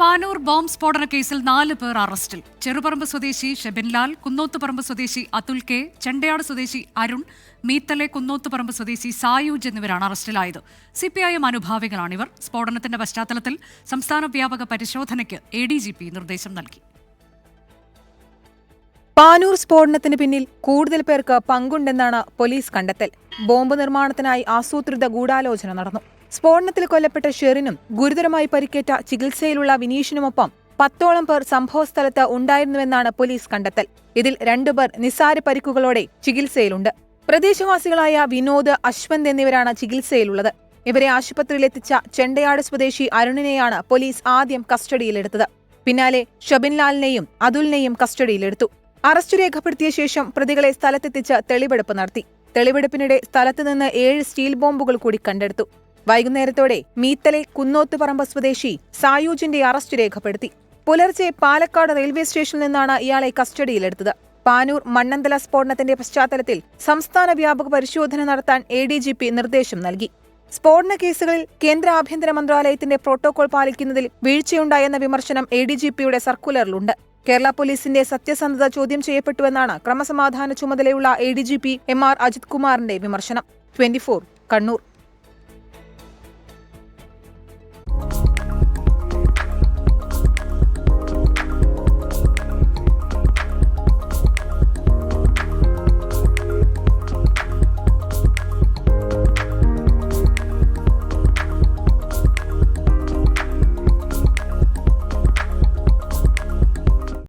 Panoor bomb സ്ഫോടന കേസിൽ നാല് പേർ അറസ്റ്റിൽ. ചെറുപറമ്പ് സ്വദേശി ഷെബിൻലാൽ കുന്നോത്തുപറമ്പ് സ്വദേശി അതുൽ കെ ചെണ്ടയാട് സ്വദേശി അരുൺ മീത്തലെ കുന്നോത്തുപറമ്പ് സ്വദേശി സായൂജ് എന്നിവരാണ് അറസ്റ്റിലായത്. സിപിഐഎം അനുഭാവികളാണിവർ. സ്ഫോടനത്തിന്റെ പശ്ചാത്തലത്തിൽ സംസ്ഥാന വ്യാപക പരിശോധനയ്ക്ക് എ ഡി ജി പി നിർദ്ദേശം നൽകി. പാനൂർ സ്ഫോടനത്തിന് പിന്നിൽ കൂടുതൽ പേർക്ക് പങ്കുണ്ടെന്നാണ് പോലീസ് കണ്ടെത്തൽ. ബോംബ് നിർമ്മാണത്തിനായി ആസൂത്രിത ഗൂഢാലോചന നടന്നു. സ്ഫോടനത്തിൽ കൊല്ലപ്പെട്ട ഷെറിനും ഗുരുതരമായി പരിക്കേറ്റ ചികിത്സയിലുള്ള വിനീഷിനുമൊപ്പം പത്തോളം പേർ സംഭവസ്ഥലത്ത് ഉണ്ടായിരുന്നുവെന്നാണ് പോലീസ് കണ്ടെത്തൽ. ഇതിൽ രണ്ടുപേർ നിസ്സാര പരിക്കുകളോടെ ചികിത്സയിലുണ്ട്. പ്രദേശവാസികളായ വിനോദ് അശ്വന്ത് എന്നിവരാണ് ചികിത്സയിലുള്ളത്. ഇവരെ ആശുപത്രിയിലെത്തിച്ച ചെണ്ടയാട് സ്വദേശി അരുണിനെയാണ് പോലീസ് ആദ്യം കസ്റ്റഡിയിലെടുത്തത്. പിന്നാലെ ഷബിൻലാലിനെയും അതുലിനെയും കസ്റ്റഡിയിലെടുത്തു. അറസ്റ്റ് രേഖപ്പെടുത്തിയ ശേഷം പ്രതികളെ സ്ഥലത്തെത്തിച്ച് തെളിവെടുപ്പ് നടത്തി. തെളിവെടുപ്പിനിടെ സ്ഥലത്തുനിന്ന് ഏഴ് സ്റ്റീൽ ബോംബുകൾ കൂടി കണ്ടെടുത്തു. വൈകുന്നേരത്തോടെ മീത്തലെ കുന്നോത്തുപറമ്പ് സ്വദേശി സായൂജിന്റെ അറസ്റ്റ് രേഖപ്പെടുത്തി. പുലർച്ചെ പാലക്കാട് റെയിൽവേ സ്റ്റേഷനിൽ നിന്നാണ് ഇയാളെ കസ്റ്റഡിയിലെടുത്തത്. പാനൂർ മണ്ണന്തല സ്ഫോടനത്തിന്റെ പശ്ചാത്തലത്തിൽ സംസ്ഥാന വ്യാപക പരിശോധന നടത്താൻ എ ഡി ജി പി നിർദ്ദേശം നൽകി. സ്ഫോടന കേസുകളിൽ കേന്ദ്ര ആഭ്യന്തര മന്ത്രാലയത്തിന്റെ പ്രോട്ടോകോൾ പാലിക്കുന്നതിൽ വീഴ്ചയുണ്ടായെന്ന വിമർശനം എ ഡി ജി പിയുടെ സർക്കുലറിലുണ്ട്. കേരള പോലീസിന്റെ സത്യസന്ധത ചോദ്യം ചെയ്യപ്പെട്ടുവെന്നാണ് ക്രമസമാധാന ചുമതലയുള്ള A D G P M R Ajith കുമാറിന്റെ വിമർശനം. ട്വന്റി കണ്ണൂർ.